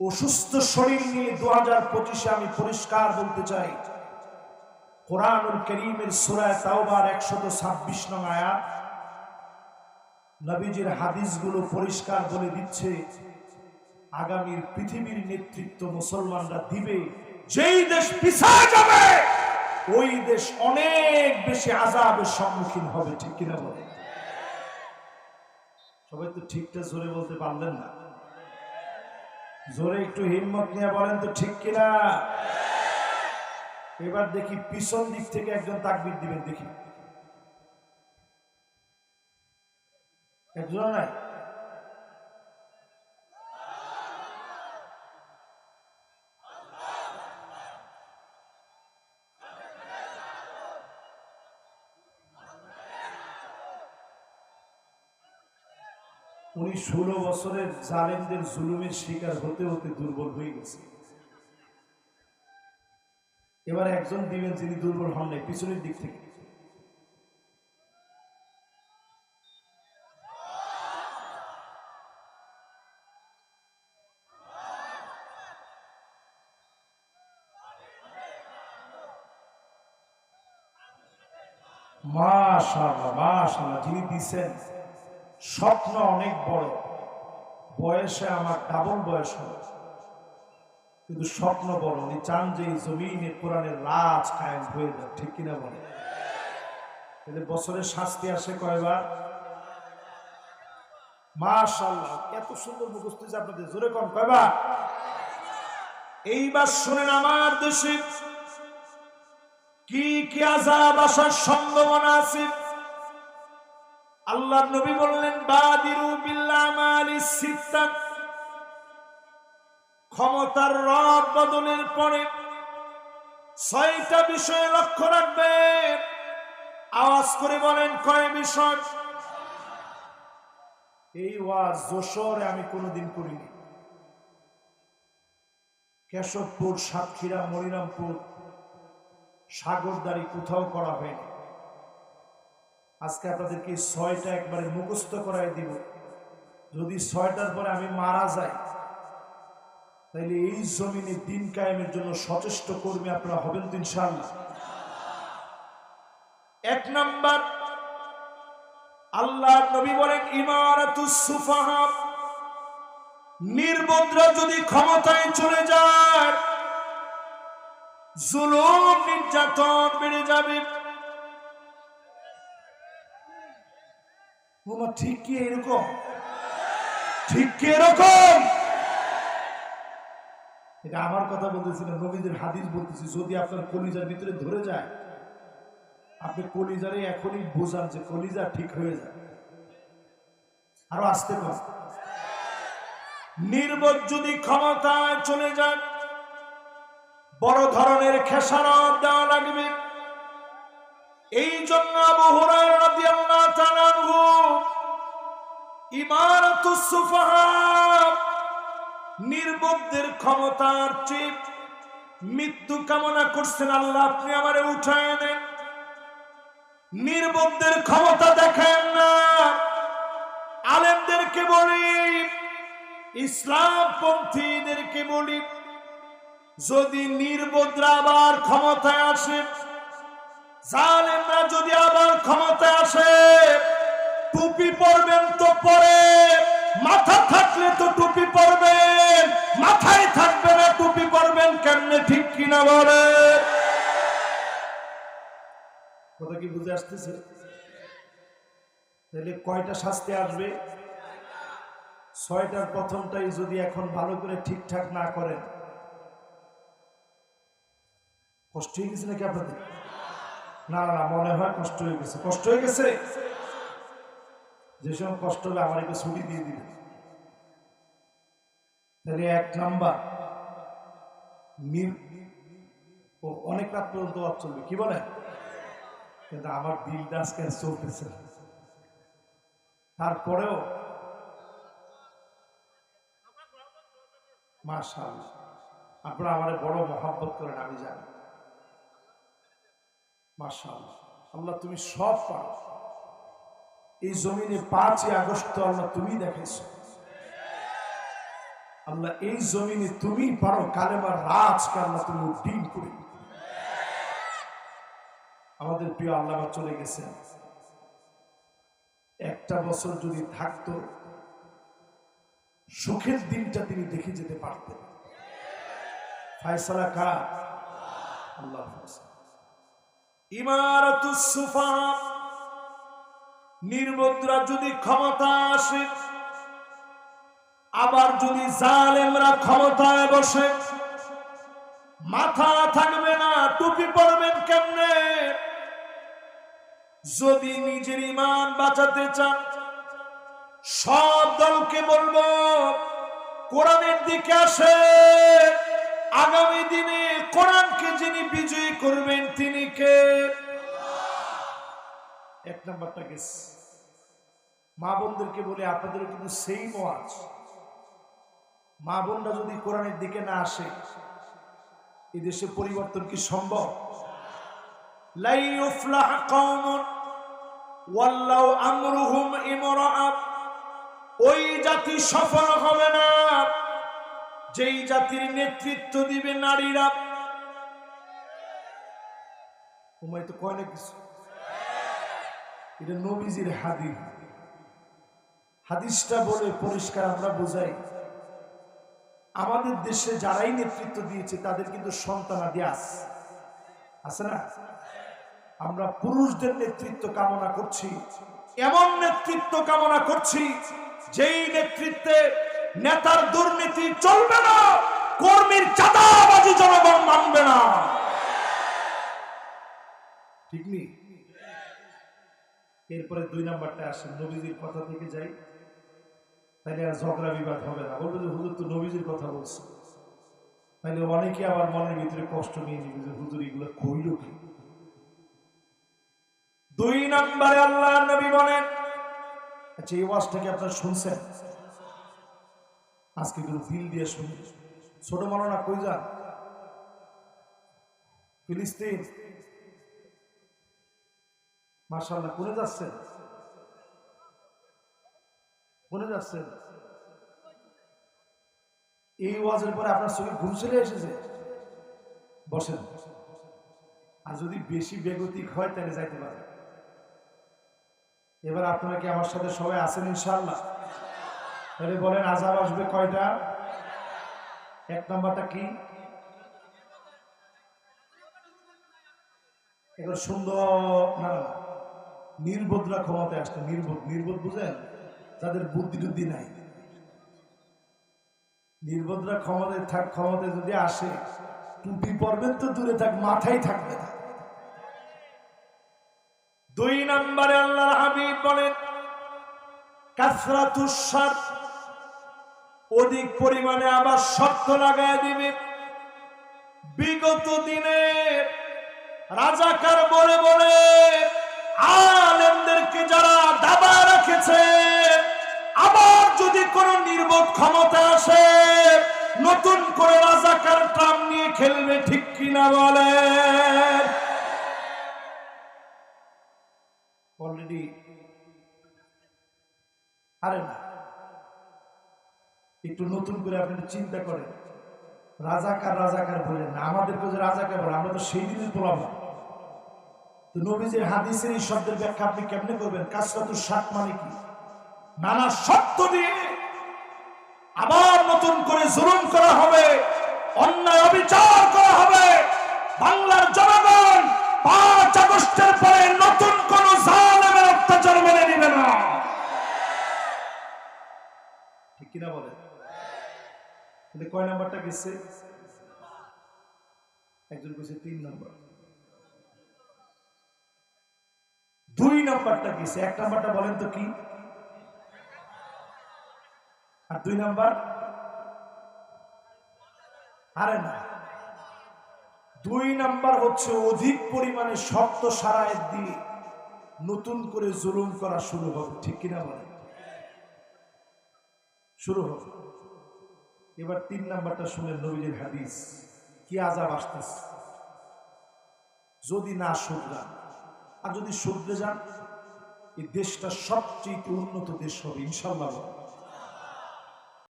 অসুস্থ শরীর নিয়ে দু হাজার পঁচিশে আমি পরিষ্কার বলতে চাই। কোরআনুল করিমের সুরায় তাওবার একশত ছাব্বিশ নং আয়াত। নবীজির হাদিসগুলো পরিষ্কার বলে দিচ্ছে, আগামীর পৃথিবীর নেতৃত্ব মুসলমানরা দিবে, যেই দেশ পিছায় যাবে, ওই দেশ অনেক বেশি আজাবের সম্মুখীন হবে, ঠিক কিনা বলে সবাই তো ঠিকটা জোরে বলতে পারলেন না। জোরে একটু হিম্মত নিয়ে বলেন তো ঠিক কিনা? এবার দেখি পিছন দিক থেকে একজন তাকবির দিবেন দেখি। একজন নাই? উনি ষোলো বছরের জালেমদের জুলুমের শিকার হতে হতে দুর্বল হয়ে গেছে। এবার একজন দিবেন যিনি দুর্বল হন নাই, পিছনের দিক থেকে। মাশাআল্লাহ মাশাআল্লাহ, যিনি দিছেন। স্বপ্ন অনেক বড়। বয়সে আমার ডাবল বয়স হবে কিন্তু স্বপ্ন বড়। উনি চান যে এই জমিনে কোরআনের রাজ কায়েম হয়ে যায় ঠিক কিনা বলে বছরের শাস্তি আসে কয়বার? মাশাল্লাহ এত সুন্দর মুখস্থ আপনাদের জোরে কম কয়বার? এইবার শুনেন আমার দেশে কি কি আজাব আসার সম্ভাবনা আছে? আল্লাহ নবী বললেন ক্ষমতার রদ বদলের পরে ছয়টা বিষয়ে লক্ষ্য রাখবে আওয়াজ করে বলেন, কয় বিষয়? এই ওয়াজ যশোরে আমি কোনোদিন করিনি। কেশবপুর, সাতক্ষীরা, মরিরামপুর, সাগরদারি কোথাও করা হয়নি। আজকে আপনাদেরকে ছয়টা একবারে মুখস্থ করাই দিব। যদি ছয়টার পরে আমি মারা যাই, তাইলে এই জমিনে দিন কায়েমের জন্য সচেষ্ট কর্মী আপনারা হবেন তো ইনশাআল্লাহ। এক নাম্বার, আল্লাহ নবী বলেন ইমারাতুস সুফাহা নির্বদ্রা যদি ক্ষমতায় চলে যায়, জুলুম নির্যাতন বেড়ে যাবে। বাবা ঠিক কি এরকম? ঠিক কি এরকম? এটা আমার কথা বলতেছি না, নবীদের হাদিস বলতেছি, যদি আপনার কলিজার ভিতরে ধরে যায়, আপনি কলিজারে এখনই বোঝান যে কলিজা ঠিক হয়ে যায়। আরও আসতে কর নির্বোধ যদি ক্ষমতায় চলে যান বড় ধরনের খেসারত দেওয়া লাগবে। এই জন্য তাআলা আনহু ইমারাতুস সুফাহা নির্বোধদের ক্ষমতার চেয়ে মৃত্যু কামনা করছেন আল্লাহ, আপনি আমারে উঠায় দেন নির্বোধদের ক্ষমতা দেখেন না। আলেমদেরকে বলি ইসলাম পন্থীদেরকে বলি, যদি নির্বোধরা আবার ক্ষমতায় আসে, জালেমরা যদি আবার ক্ষমতায় আসে টুপি পরবেন তো পরে। মাথা থাকলে তো টুপি পরবেন। মাথায় থাকবে না টুপি পরবেন কেমনে ঠিক কিনা বলে? কথা কি বুঝে আসতেছে? তাহলে কয়টা শাস্তি আসবে? ছয়টার প্রথমটাই যদি এখন ভালো করে ঠিকঠাক না করেন। কষ্ট হয়ে গেছে নাকি আপনাদের? না না না, মনে হয় কষ্ট হয়ে গেছে। কষ্ট হয়ে গেছে? যে সময় কষ্ট হবে আমার একটু ছুটি দিয়ে দিবে। তাহলে এক নাম্বার অনেক রাত পর্যন্ত ওয়াজ চলবে। কি বলে কিন্তু আমার দিলটা আজকে চলতেছে। তারপরেও মাশাল আপনারা আমার বড় মহাব্বত করেন, আমি জানি। মাশাল আল্লাহ তুমি সব পারো। এই জমিনে পাঁচই আগস্ট আল্লাহ তুমি দেখাইছো। আল্লাহ এই জমিনে তুমি পারো কালেমার রাজ কাল্লা তুমি উদ্দিন করে আমাদের প্রিয় আল্লাহ চলে গেছেন। একটা বছর যদি থাকতো, সুখের দিনটা তিনি দেখে যেতে পারতেন। ফায়সালা কা আল্লাহ ইমারাতুস সুফা। নির্বদ্রা যদি ক্ষমতা আসে, আবার যদি জালেমরা ক্ষমতায় বসে, মাথা থাকবে না, টুপি পরবেন কেমনে? যদি নিজের ইমান বাঁচাতে চান, সব দলকে বলব, কোরআনের দিকে আসে। আগামী দিনে কোরআনকে যিনি বিজয়ী করবেন, তিনি কে? নাম্বারটা গেছে। মা বোনদেরকে বলে আপনাদের কিন্তু মা বোনরা যদি কোরআনের দিকে না আসে দেশে পরিবর্তন কি সম্ভব? ওই জাতি সফল হবে না। যেই জাতির নেতৃত্ব দিবে নারীরা। তোমায় তো কয় না কিছু? এটা নবীজির হাদিস। হাদিসটা বলে পরিষ্কার আমরা বোঝাই। আমাদের দেশে যারাই নেতৃত্ব দিয়েছে, তাদের কিন্তু সন্তানাদি আছে। আছে না? আমরা পুরুষদের নেতৃত্ব কামনা করছি, এমন নেতৃত্ব কামনা করছি, যেই নেতৃত্বে নেতার দুর্নীতি চলবে না, কর্মীর চাঁদাবাজি জনগণ মানবে না। ঠিক নেই এরপরে দুই নাম্বারটা আসেন নবীজির কথা থেকে যাই। তাহলে আর ঝগড়া বিবাদ হবে না। বলবে যে, হুজুর তো নবীজির কথা বলছে। তাহলে অনেকে আবার মনের ভিতরে কষ্ট নিয়ে নিবে যে, হুজুর, এগুলো কইল কি? দুই নাম্বারে আল্লাহ নবী বলেন আচ্ছা এই ওয়াজটা কি আপনারা শুনছেন? আজকে একটু দিল দিয়ে শুনি। ছোট মালানা কই যান? ফিলিস্তিন? মার্শাল্লাহ কোনে যাচ্ছেন। কোনে যাচ্ছেন। এই ওয়াজের পরে আপনার চোখে ঘুম চলে এসেছে। বসেন। আর যদি বেশি বেগতিক হয় তাহলে যাইতে পারে এবার আপনারা কি আমার সাথে সবাই আছেন ইনশাল্লাহ তাহলে বলেন আজাব আসবে কয়টা? এক নম্বরটা কি? এবার সুন্দর না না, নির্বোধরা ক্ষমতায় আসতো, নির্বোধ নির্বোধ বুঝেন যাদের বুদ্ধি টুদ্ধি নাই। নির্বোধরা ক্ষমতায় থাক, ক্ষমতায় যদি আসে, টুপি পরবেন তো দূরে থাক, মাথায় থাকবে না। দুই নম্বরে আল্লাহ হাবিব বলেন কাসরাতুসার অধিক পরিমাণে আবার শর্ত লাগায় দিবে। বিগত দিনে রাজাকার বলে বলে আলেমদেরকে যারা দাবা রেখেছে, আবার যদি কোন নির্বোধ ক্ষমতা আসে, নতুন করে রাজাকার টাম নিয়ে খেলবে, ঠিক কিনা বলে অলরেডি আরে না। একটু নতুন করে আপনি চিন্তা করেন। রাজাকার রাজাকার বলেন না। আমাদেরকে যে রাজাকার বলে, আমরা তো সেই দিনের পোলাম তো নবীজির হাদিসের এই শব্দের ব্যাখ্যা আপনি কেমনে করবেন? কাসরাতুর সাত মানে কি? নানা শর্ত দিয়ে আবার নতুন করে জুলুম করা হবে, অন্যায় অবিচার করা হবে। বাংলার জনগণ পাঁচ আগস্টের পরে নতুন কোন জালেমের অত্যাচার মেনে নিবে না। ঠিক কিনা বলে কয় নাম্বারটা গেছে? একজন কইছে তিন নাম্বার। দুই নাম্বারটা গেছে এক নাম্বারটা বলেন তো কি? আর দুই নাম্বার? আরে না। দুই নাম্বার হচ্ছে অধিক পরিমাণে শর্ত সারায় দিয়ে নতুন করে জুলুম করা শুরু হবে। ঠিক কিনা বলে শুরু হবে। এবার তিন নাম্বারটা শুনে নবীজির হাদিস। কি আজাব আসতেছে? যদি না শুধরান আর যদি শুধরে যান এই দেশটা সবচেয়ে উন্নত দেশ হবে ইনশাল্লাহ।